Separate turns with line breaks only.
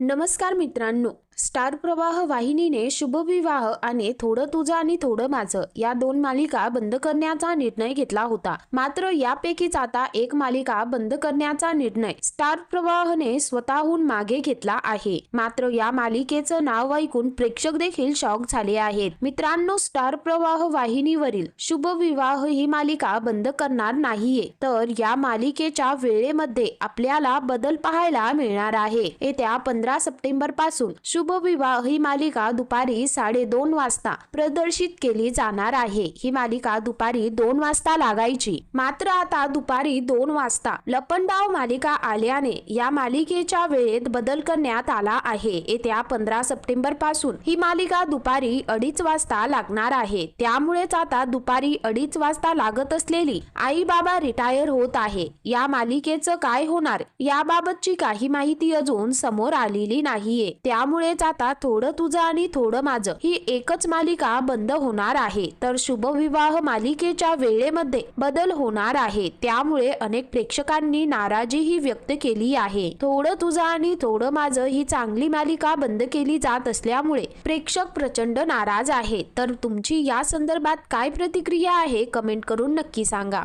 नमस्कार मित्रांनो. स्टार प्रवाह वाहिनीने शुभविवाह आणि थोडं तुझं आणि थोडं माझं या दोन मालिका बंद करण्याचा निर्णय घेतला होता. मात्र यापैकीच आता एक मालिका बंद करण्याचा निर्णय स्टार प्रवाहने स्वतःहून मागे घेतला आहे. मात्र या मालिकेचं नाव ऐकून प्रेक्षक देखील शॉक झाले आहेत. मित्रांनो स्टार प्रवाह वाहिनीवरील शुभविवाह ही मालिका बंद करणार नाहीये. तर या मालिकेच्या वेळेमध्ये आपल्याला बदल पाहायला मिळणार आहे. येत्या पंधरा सप्टेंबरपासून शुभविवाह ही मालिका दुपारी साडेदोन वाजता प्रदर्शित केली जाणार आहे. ही मालिका दुपारी दोन वाजता लागायची. मात्र आता दुपारी दोन वाजता लपंडाव मालिका आल्याने या मालिकेच्या वेळेत बदल करण्यात आला आहे. येत्या पंधरा सप्टेंबरपासून ही मालिका दुपारी अडीच वाजता लागणार आहे. त्यामुळेच आता दुपारी अडीच वाजता लागत असलेली आई बाबा रिटायर होत आहे. या मालिकेचं काय होणार याबाबतची काही माहिती अजून समोर आलेली नाहीये. त्यामुळे म्हणजेच आता थोडं तुझं आणि थोडं माझं. ही एकच मालिका बंद होणार आहे. तर शुभविवाह मालिकेच्या वेळेमध्ये बदल होणार आहे. त्यामुळे अनेक प्रेक्षकांनी नाराजीही व्यक्त केली आहे. थोडं तुझं आणि थोडं माझं ही चांगली मालिका बंद केली जात असल्यामुळे प्रेक्षक प्रचंड नाराज आहे तर तुमची या संदर्भात काय प्रतिक्रिया आहे कमेंट करून नक्की सांगा.